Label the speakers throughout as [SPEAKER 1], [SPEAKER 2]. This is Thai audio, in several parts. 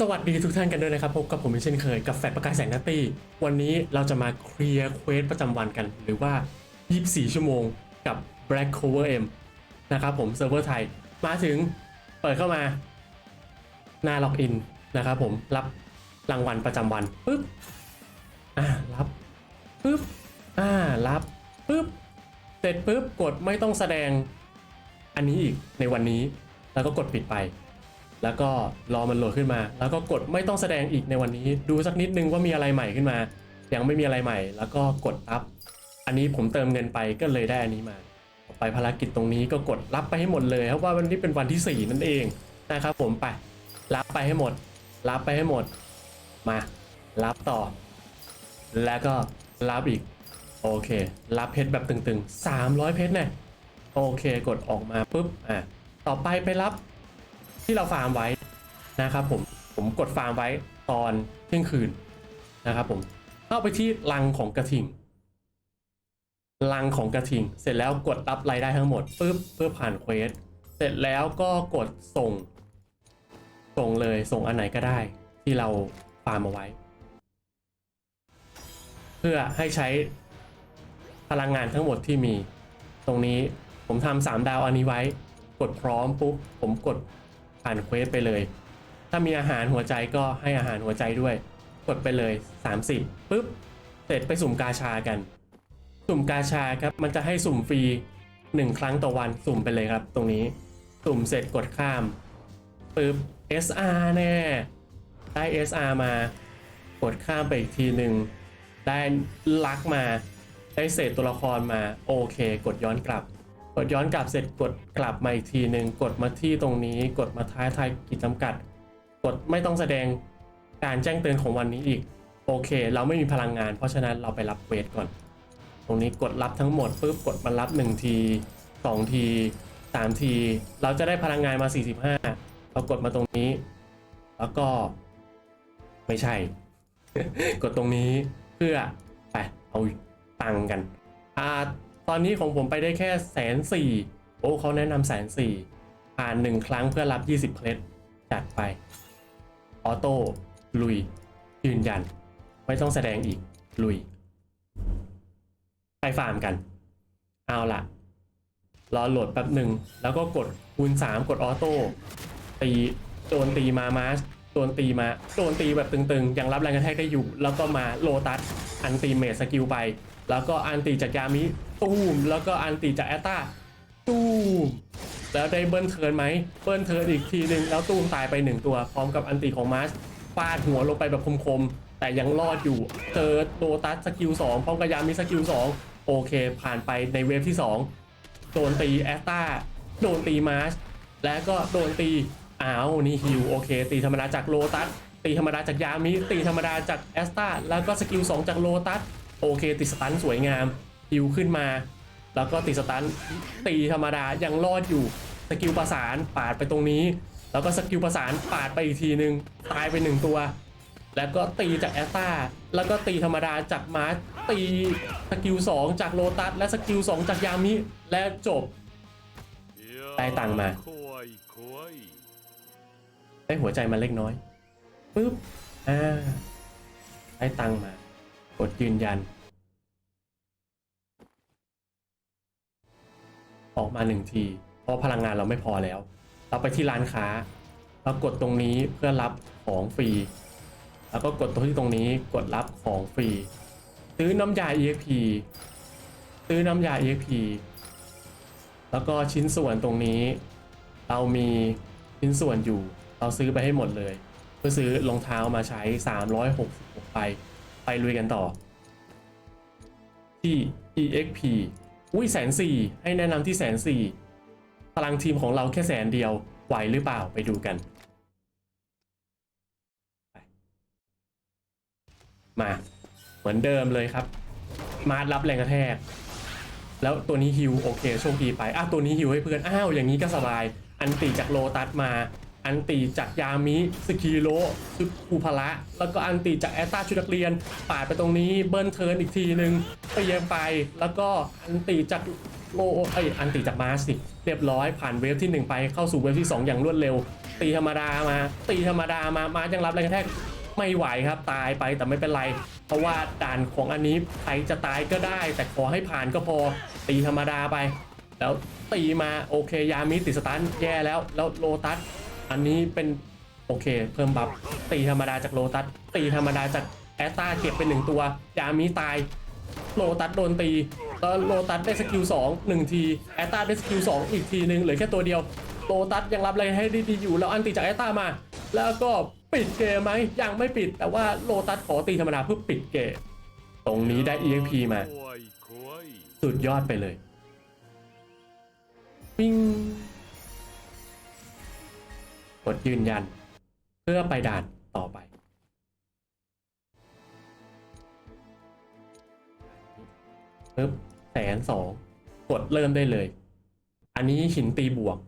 [SPEAKER 1] สวัสดีทุกท่านกันด้วยนะครับ พบกับผมเช่นเคยกับแฟดประกายแสงนัตตี้ วันนี้เราจะมาเคลียร์เควสประจำวันกัน หรือว่า 24 ชั่วโมงกับ Black Cover M นะครับผมเซิร์ฟเวอร์ไทย มาถึงเปิดเข้ามา หน้าล็อกอินนะครับผมรับรางวัลประจำวันปึ๊บอ่ารับปึ๊บอ่ารับปึ๊บเสร็จปึ๊บกดไม่ต้องแสดงอันนี้อีกในวันนี้แล้วก็กดปิดไป แล้วก็รอมันโหลดขึ้นมา แล้วก็กดไม่ต้องแสดงอีกในวันนี้ ดูสักนิดนึงว่ามีอะไรใหม่ขึ้นมา ยังไม่มีอะไรใหม่ แล้วก็กดรับอันนี้ผมเติมเงินไปก็เลยได้อันนี้มาต่อไปภารกิจตรงนี้ก็กดรับไปให้หมดเลยเพราะว่าวันนี้เป็นวันที่ 4 นั่นเองนะครับผมไป รับไปให้หมด รับไปให้หมด มา รับต่อ แล้วก็รับอีก โอเค รับเพชรแบบตึงๆ 300 เพชรเนี่ยโอเค กดออกมาปุ๊บ อะ ต่อไปไปรับ ที่เราฟาร์มไว้นะครับผมผมกดฟาร์มไว้ตอนเที่ยงคืนนะครับผมเข้าไปที่ลังของกระทิงลังของกระทิง เสร็จแล้วกดรับรายได้ทั้งหมดปุ๊บเพื่อผ่านเควสเสร็จแล้วก็กดส่ง ส่งเลยส่งอันไหนก็ได้ ที่เราฟาร์มเอาไว้ เพื่อให้ใช้พลังงานทั้งหมดที่มี ตรงนี้ผมทำสามดาวอันนี้ไว้ กดพร้อมปุ๊บผมกด ผ่านเควสไปเลย ถ้ามีอาหารหัวใจก็ให้อาหารหัวใจด้วย กดไปเลย 30ปุ๊บเสร็จไปสุ่มกาชากัน สุ่มกาชาครับมันจะให้สุ่มฟรี 1 ครั้งต่อวันสุ่มไปเลยครับ ตรงนี้สุ่มเสร็จกดข้ามปึ๊บ SR แน่ได้ SR มากดข้ามไปอีกทีหนึ่งได้ลักมา ได้เศษตัวละครมา โอเค กดย้อนกลับ กดย้อนกลับเสร็จกดกลับมาอีกทีหนึ่งกดมาที่ตรงนี้กดมาท้ายทายกิจจำกัด กดไม่ต้องแสดงการแจ้งเตือนของวันนี้อีก โอเค เราไม่มีพลังงาน เพราะฉะนั้นเราไปรับเวสก่อน ตรงนี้กดรับทั้งหมดปุ๊บกดมารับ 1 ที 2 ที 3 ที เราจะได้พลังงานมา 45เรากดมาตรงนี้ แล้วก็ ไม่ใช่ กดตรงนี้เพื่อไปเอาตังค์กันอ่า ตอนนี้ของผมไปได้แค่แสนสี่โอ้เขาแนะนำแสนสี่ผ่านหนึ่งครั้งเพื่อรับ 20 เครดจัดไป ออโต้ลุย ยืนยัน ไม่ต้องแสดงอีก ลุย ไปฟาร์มกัน เอาละรอโหลดแป๊บหนึ่ง แล้วก็กดคูณ 3 กดออโต้ตีโจนตีมามาสโจนตีมาโจนตีแบบตึงๆ ยังรับแรงกระแทกได้อยู่ แล้วก็มาโลตัส อันตีเมทสกิลไป แล้วก็อันตีจากยามิตูมแล้วก็อันตีจากแอตตาตูมแล้วได้เบิ้ลเทิร์นไหมเบิ้ลเทิร์นอีกทีหนึ่งแล้วตูมตายไปหนึ่งตัวพร้อมกับอันตีของมาสฟาดหัวลงไปแบบคมๆแต่ยังรอดอยู่เจอโลตัสสกิล2พร้อมกับยามิสกิล2โอเค ผ่านไปในเวฟที่2โดนตีแอตตาโดนตีมาร์ชแล้วก็โดนตีอ้าวนี่ฮิวโอเค ตีธรรมดาจากโลตัสตีธรรมดาจากยามิตีธรรมดาจากแอสตาแล้วก็สกิล2จากโลตัส โอเคติดสตันสวยงามฮิวขึ้นมา แล้วก็ติดสตันตีธรรมดายังรอดอยู่สกิลประสานปาดไปตรงนี้ แล้วก็สกิลประสานปาดไปอีกทีหนึ่งตายไปหนึ่งตัว แล้วก็ตีจากแอสตาแล้วก็ตีธรรมดาจากมาร์ตีสกิลสองจากโลตัสและสกิลสองจากยามิและจบได้ตังมาได้หัวใจมาเล็กน้อยปึ๊บอ่าได้ตังมา กดยืนยัน ออกมาหนึ่งที เพราะพลังงานเราไม่พอแล้ว เราไปที่ร้านค้า เรากดตรงนี้เพื่อรับของฟรี แล้วก็กดตรงที่ตรงนี้กดรับของฟรี ซื้อน้ำยา EXP ซื้อน้ำยา EXP แล้วก็ชิ้นส่วนตรงนี้ เรามีชิ้นส่วนอยู่ เราซื้อไปให้หมดเลย เพื่อซื้อรองเท้ามาใช้ 366ไป ไปลุยกันต่อ ที่ EXP อุ้ยแสนสี่ให้แนะนำที่แสนสี่พลังทีมของเราแค่แสนเดียวไหวหรือเปล่าไปดูกันมาเหมือนเดิมเลยครับ มารับแรงกระแทก แล้วตัวนี้ฮิวโอเคโชคดีไปอะตัวนี้ฮิวให้เพื่อนอ้าวอย่างนี้ก็สบาย อันตีจากโลตัสมา อันตีจากยามิสกิโลชุดคูพละ แล้วก็อันตีจากแอตตาชุดนักเรียนปาดไปตรงนี้เบิร์นเทิร์นอีกทีหนึ่งไปเยมไป แล้วก็อันตีจากโลเอ้ยอันตีจากมาสสิเรียบร้อยผ่านเวฟที่ 1 ไปเข้าสู่เวฟที่ 2 อย่างรวดเร็ว ตีธรรมดามา ตีธรรมดามามายังรับแรงกระแทกไม่ไหวครับตายไปแต่ไม่เป็นไร เพราะว่าด่านของอันนี้ใครจะตายก็ได้ แต่ขอให้ผ่านก็พอตีธรรมดาไป แล้วตีมาโอเคยามิติสตันแย่แล้วแล้วโลตัส อันนี้เป็นโอเค เพิ่มบัฟตีธรรมดาจากโลตัสตีธรรมดาจากแอสตาเก็บเป็นหนึ่งตัวยามีตายโลตัสโดนตีแล้วโลตัสได้สกิลสองหนึ่งทีแอสตาได้สกิลสองอีกทีหนึ่งเหลือแค่ตัวเดียวโลตัสยังรับอะไรให้ดีๆอยู่แล้วอันตีจากแอสตามา แล้วก็ปิดเกมไหมยังไม่ปิด แต่ว่าโลตัสขอตีธรรมดาเพื่อปิดเกมตรงนี้ได้ EXP มาสุดยอดไปเลยปิ้ง กดยืนยัน เพื่อไปด่านต่อไป ปึ๊บแสนสองกดเริ่มได้เลย อันนี้หินตีบวก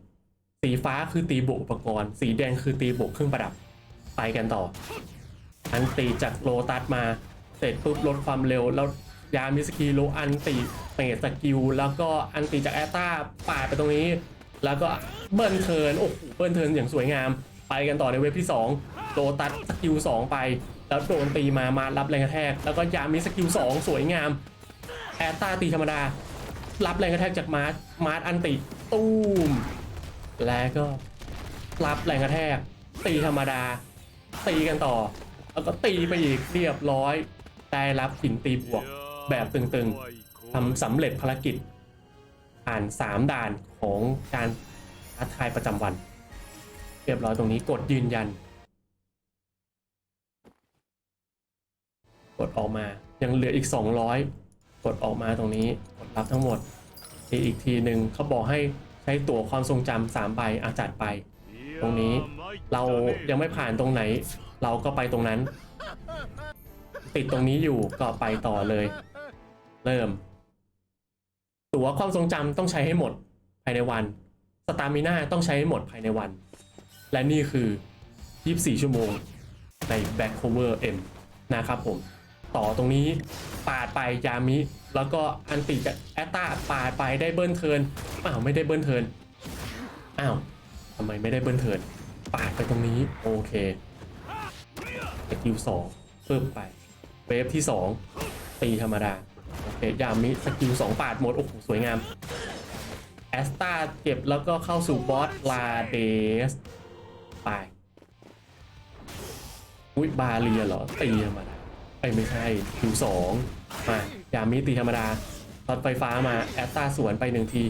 [SPEAKER 1] สีฟ้าคือตีบวกอุปกรณ์ สีแดงคือตีบวกเครื่องประดับ ไปกันต่อ อันตีจากโลตัสมา เสร็จปุ๊บลดความเร็วแล้วยามิสกีโลอันตีเมสกิลแล้วก็อันตีจากแอตตาปาดไปตรงนี้ แล้วก็เบิร์นเทิร์นโอ้โหเบิร์นเทิร์นอย่างสวยงาม ไปกันต่อในเว็บที่2โลตัสสกิล2ไป แล้วโดนตีมามารับแรงกระแทก แล้วก็ยามิสกิล2สวยงาม แอตตาตีธรรมดา รับแรงกระแทกจากมาร์ทมาร์ทอันติตูมแล้วก็รับแรงกระแทก ตีธรรมดา ตีกันต่อ แล้วก็ตีไปอีกเรียบร้อย ได้รับหินตีบวกแบบตึงๆทำสำเร็จภารกิจ ผ่าน 3 ด่านของการท้าทายประจำวัน เรียบร้อยตรงนี้กดยืนยัน กดออกมายังเหลืออีก 200 กดออกมาตรงนี้กดรับทั้งหมดอีกอีกทีหนึ่งเขาบอกให้ใช้ตั๋วความทรงจำสามใบอาจัดไป ตรงนี้เรายังไม่ผ่านตรงไหน เราก็ไปตรงนั้น ติดตรงนี้อยู่ก็ไปต่อเลย เริ่ม ตั๋วความทรงจำต้องใช้ให้หมดภายในวัน สตามิน่าต้องใช้ให้หมดภายในวัน และนี่คือ 24 ชั่วโมงใน Back Cover M นะครับผม ต่อตรงนี้ปาดไปยามิ แล้วก็อันติจากแอตตาปาดไปได้เบิ้ลเทินอ้าวไม่ได้เบิ้ลเทินอ้าวทำไมไม่ได้เบิ้ลเทินปาดไปตรงนี้โอเคสกิลสองเพิ่มไปเวฟที่ 2 ตีธรรมดา โอยามิสกิล2ปาดหมด โอ้โห สวยงาม แอสตาเก็บแล้วก็เข้าสู่บอสลาเดส ไปอุ้ยบาเรียเหรอ ตีธรรมดาไอ้ไม่ใช่คิวสองมายามิตีธรรมดาตอนไฟฟ้ามา แอสตาสวนไปหนึ่งที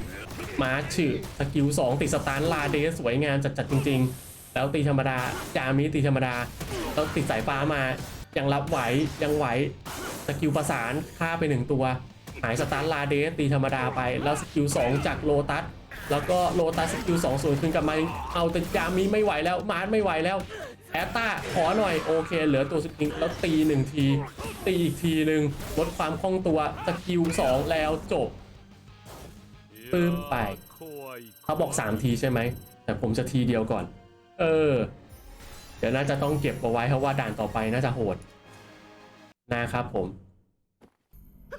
[SPEAKER 1] มาร์ชชื่อสกิลสองติดสตาร์ลาเดสสวยงามจัดๆจริง ๆ แล้วตีธรรมดา ยามิตีธรรมดาแล้วติดสายฟ้ามา ยังรับไหวยังไหวสกิลประสานฆ่าไปหนึ่งตัว หายสตาร์ลาเดสตีธรรมดาไป แล้วสกิล2จากโลตัสแล้วก็โลตัสสกิล2ส่วนขึ้นกลับมาเอาแต่ยามีไม่ไหวแล้วมาร์ทไม่ไหวแล้วแอตตาขอหน่อยโอเค เหลือตัวสกิลแล้วตีหนึ่งที ตีอีกทีหนึ่งลดความคล่องตัวสกิล2แล้วจบปึ้มไปเขาบอก 3 ทีใช่ไหม แต่ผมจะทีเดียวก่อน เออ เดี๋ยวน่าจะต้องเก็บเอาไว้เพราะว่าด่านต่อไปน่าจะโหดนะครับผม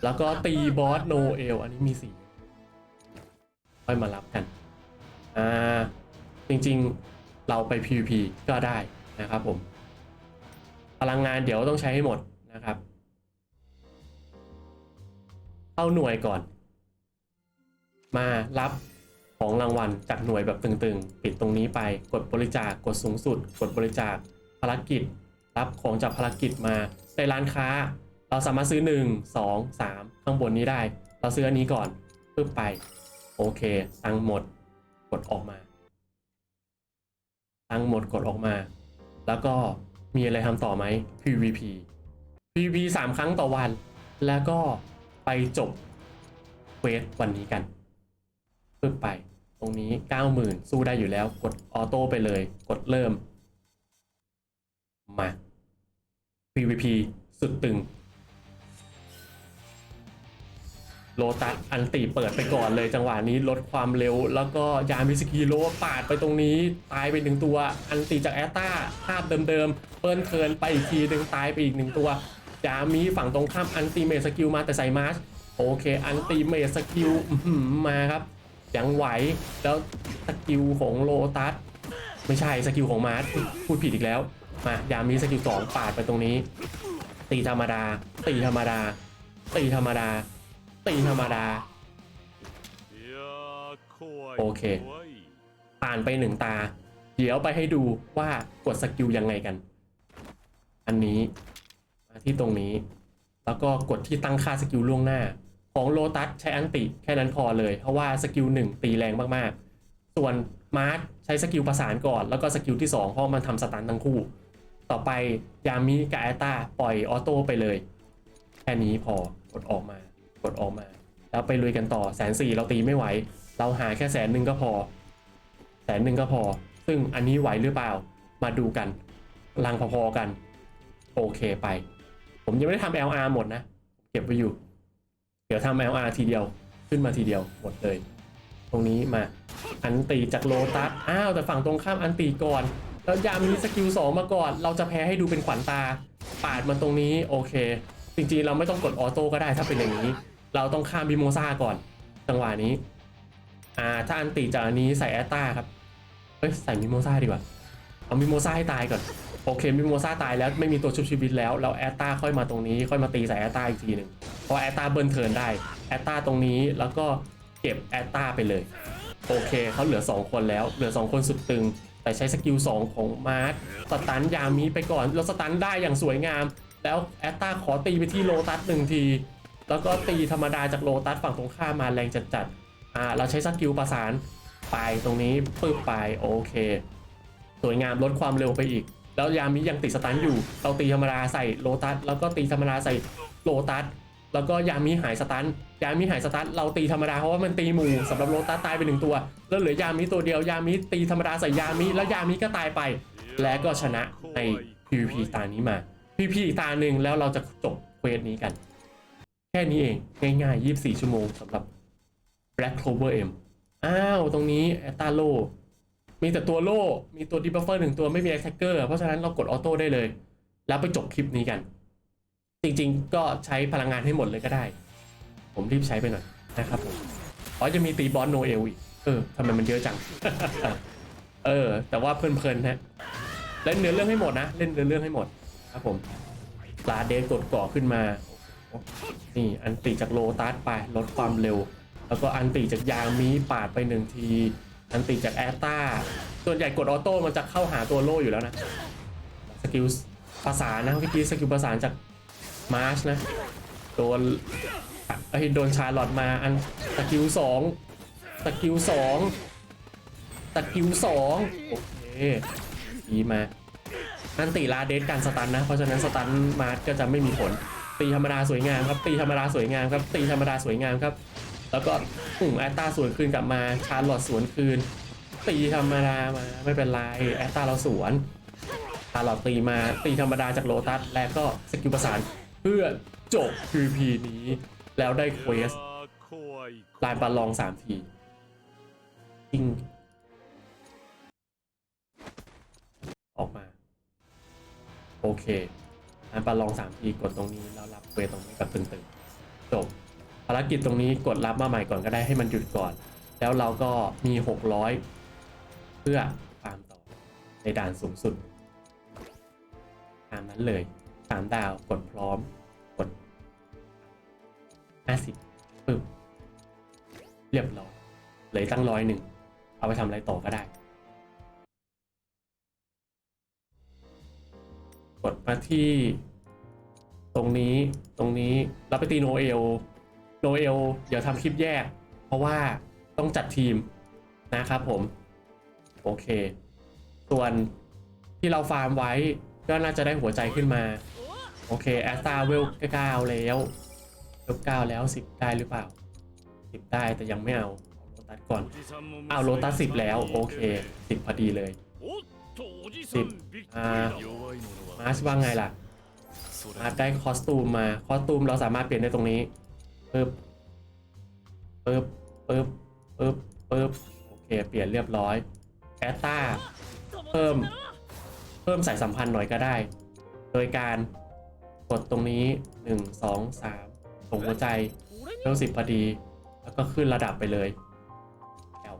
[SPEAKER 1] แล้วก็ตีบอสโนเอลอันนี้มีสี่ค่อยมารับกันอ่าจริงๆเราไป PVP ก็ได้นะครับผม พลังงานเดี๋ยวต้องใช้ให้หมดนะครับ เข้าหน่วยก่อน มารับ ของรางวัลจากหน่วยแบบตึงๆ ปิดตรงนี้ไป กดบริจาค กดสูงสุด กดบริจาค ภารกิจ รับของจากภารกิจมา ในร้านค้า เราสามารถซื้อ 1 2 3 ข้างบนนี้ได้ เราซื้ออันนี้ก่อนปึ๊บไป โอเค ตังหมด กดออกมา ตังหมดกดออกมา แล้วก็มีอะไรทำต่อไหม PVP PVP 3 ครั้งต่อวัน แล้วก็ไปจบเควสวันนี้กันปึ๊บไป ตรงนี้ 90,000 สู้ได้อยู่แล้ว กดออโต้ไปเลย กดเริ่ม มา PVP สุดตึง โลตัสอันติเปิดไปก่อนเลยจังหวะนี้ลดความเร็ว แล้วก็ยามิสกิโลปาดไปตรงนี้ ตายไปหนึ่งตัว อันติจากแอตตาภาพเดิมๆ เปิ้ลเทิร์นไปอีกทีหนึ่งตายไปอีกหนึ่งตัวยามีฝั่งตรงข้ามอันติเมสกิลมาแต่ใส่มาร์ชโอเค อันติเมสกิลมาครับ ยังไหวแล้วสกิลของโลตัสไม่ใช่สกิลของมาร์สพูดผิดอีกแล้ว มายามีสกิลสองปาดไปตรงนี้ ตีธรรมดา ตีธรรมดา ตีธรรมดา ตีธรรมดา โอ
[SPEAKER 2] เค
[SPEAKER 1] ผ่านไปหนึ่งตา เดี๋ยวไปให้ดูว่ากดสกิลยังไงกัน อันนี้มาที่ตรงนี้ แล้วก็กดที่ตั้งค่าสกิลล่วงหน้า ของโลตัสใช้อันติแค่นั้นพอเลย เพราะว่าสกิลหนึ่งตีแรงมากๆ ส่วนมาร์ทใช้สกิลประสานก่อน แล้วก็สกิลที่2เพราะมันทำสตันทั้งคู่ ต่อไปยามิกับแอตตาปล่อยออโต้ไปเลย แค่นี้พอกดออกมากดออกมา แล้วไปลุยกันต่อแสนสี่เราตีไม่ไหว เราหาแค่แสนหนึ่งก็พอแสนหนึ่งก็พอ ซึ่งอันนี้ไหวหรือเปล่ามาดูกันลังพอๆกัน โอเคไป ผมยังไม่ได้ทำ LR หมดนะ เก็บไว้อยู่ เดี๋ยวทำ LR ทีเดียวขึ้นมาทีเดียวหมดเลย ตรงนี้มาอันตีจากโลตัสอ้าวแต่ฝั่งตรงข้ามอันตีก่อนแล้วยามีสกิล2มาก่อน เราจะแพ้ให้ดูเป็นขวัญตา ปาดมันตรงนี้โอเค จริงๆเราไม่ต้องกดออโต้ก็ได้ถ้าเป็นอย่างนี้ เราต้องข้ามบิโมซ่าก่อน จังหวะนี้อ่าถ้าอันตีจากอันนี้ใส่แอตตาครับเฮ้ยใส่มิโมซ่าดีกว่าเอามิโมซ่าให้ตายก่อน โอเคมิโมซ่าตายแล้วไม่มีตัวชุบชีวิตแล้วแล้วแอตตาค่อยมาตรงนี้ค่อยมาตีใส่แอตตาอีกทีหนึ่งเพราะแอตตาเบิร์นเทิร์นได้แอตตาตรงนี้แล้วก็เก็บแอตตาไปเลย โอเคเขาเหลือ 2 คนแล้วเหลือ 2 คนสุดตึง แต่ใช้สกิล 2 ของมาร์คสตันยามีไปก่อนแล้วสตันได้อย่างสวยงาม แล้วแอตตาขอตีไปที่โลตัสหนึ่งที แล้วก็ตีธรรมดาจากโลตัสฝั่งตรงข้ามมาแรงจัดๆอ่าเราใช้สกิลประสานไปตรงนี้ปึ๊บไปโอเค สวยงามลดความเร็วไปอีก แล้วยามิยังติดสตันอยู่ เราตีธรรมดาใส่โลตัสแล้วก็ตีธรรมดาใส่โลตัสแล้วก็ยามิหายสตันยามิหายสตันเราตีธรรมดาเพราะว่ามันตีหมู่สำหรับโลตัสตายไปหนึ่งตัว แล้วเหลือยามิตัวเดียวยามิตีธรรมดาใส่ยามิแล้วยามิก็ตายไป และก็ชนะใน PVP ตานี้มา PVP อีกตาหนึ่งแล้วเราจะจบเควสนี้กัน แค่นี้เองง่ายๆ 24 ชั่วโมงสำหรับ Black Clover M อ้าว ตรงนี้แอตตาโล มีแต่ตัวโล่ มีตัวดิบัฟเฟอร์หนึ่งตัวไม่มีแอ t แทกเกอร์ เพราะฉะนั้นเรากดออโต้ได้เลย แล้วไปจบคลิปนี้กัน จริงๆ ก็ใช้พลังงานให้หมดเลยก็ได้ ผมรีบใช้ไปหน่อยนะครับผมอ๋อจะมีตีบอสโนเอลอีก เออทำไมมันเยอะจัง เออ แต่ว่าเพลินๆนะเล่นเนื้อเรื่องให้หมดนะ เล่นเนื้อเรื่องให้หมดครับผมลาเดนกดก่อขึ้นมา นี่อันติจากโลตัสไปลดความเร็ว แล้วก็อันติจากยางมีปาดไปหนึ่งที อันติจากแอตตาส่วนใหญ่กดออโต้มันจะเข้าหาตัวโล่อยู่แล้วนะ สกิลประสานนะเมื่อกี้สกิลประสานจากมาร์ชนะ โดนไอ้โดนชาร์ลอตมาอันสกิลสองสกิลสองสกิลสองโอเคดีมาอันติลาเดนการสตันนะ เพราะฉะนั้นสตันมาร์ชก็จะไม่มีผลตีธรรมดาสวยงามครับ ตีธรรมดาสวยงามครับ ตีธรรมดาสวยงามครับ แล้วก็อืมแอตตาสวนคืนกลับมาชาร์ลอตสวนคืน ตีธรรมดามาไม่เป็นไรแอตตาเราสวนชาร์ลอตตีมาตีธรรมดาจากโลตัสแล้วก็สกิลประสานเพื่อจบ PVP นี้แล้วได้เควสลายปบาลองสามทีจริงออกมา โอเคลายปบาลองสามทีกดตรงนี้แล้วรับเควสตรงนี้กับตึงๆจบารกิจตรงนี้กดรับมาใหม่ก่อนก็ได้ให้มันหยุดก่อน แล้วเราก็มี 600 เพื่อฟาร์มต่อในด่านสูงสุด ตามนั้นเลยสามดาวกดพร้อมกด 50ปึ๊บเรียบร้อยเลืออกตั้งร้อยหนึ่งเอาไปทำอะไรต่อก็ได้ กดมาที่ ตรงนี้ตรงนี้เราไปตีโนเอล โนเอลเดี๋ยวทำคลิปแยก เพราะว่าต้องจัดทีมนะครับผม โอเค ส่วนที่เราฟาร์มไว้ก็น่าจะได้หัวใจขึ้นมา โอเคแอสตาเวลเก้าแล้วเก้าแล้วสิบได้หรือเปล่าสิบได้แต่ยังไม่เอาโลตัสก่อนอ้าวโลตัสสิบแล้ว โอเคสิบพอดีเลยสิบอ่ามาร์ชว่าไงล่ะมาร์ชได้คอสตูมมา คอสตูมเราสามารถเปลี่ยนได้ตรงนี้ ปึ๊บปึ๊บปึ๊บปึ๊บปึ๊บโอเค เปลี่ยนเรียบร้อยแอตตาเพิ่ม เพิ่มสายสัมพันธ์หน่อยก็ได้ โดยการกดตรงนี้ 1 2 3ส่งหัวใจเท่าสิบพอดี แล้วก็ขึ้นระดับไปเลยแอล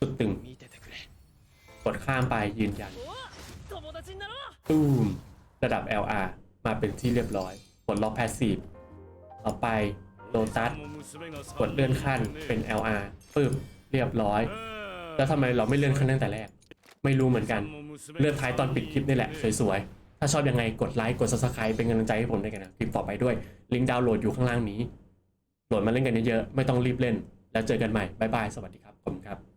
[SPEAKER 1] สุดตึงกดข้ามไปยืนยันตูมระดับ LR มาเป็นที่เรียบร้อยกดล็อกแพสซีฟ ต่อไปโลตัสกดเลื่อนขั้นเป็น LR ปึ๊บเรียบร้อย แล้วทำไมเราไม่เลื่อนขั้นตั้งแต่แรก ไม่รู้เหมือนกัน เลื่อนท้ายตอนปิดคลิปนี่แหละ สวยๆ ถ้าชอบยังไงกดไลค์กด subscribe เป็นกำลังใจให้ผมในกันนะคลิปต่อไปด้วย ลิงก์ดาวน์โหลดอยู่ข้างล่างนี้ โหลดมาเล่นกันเยอะๆไม่ต้องรีบเล่น แล้วเจอกันใหม่บ๊ายบายสวัสดีครับผมครับ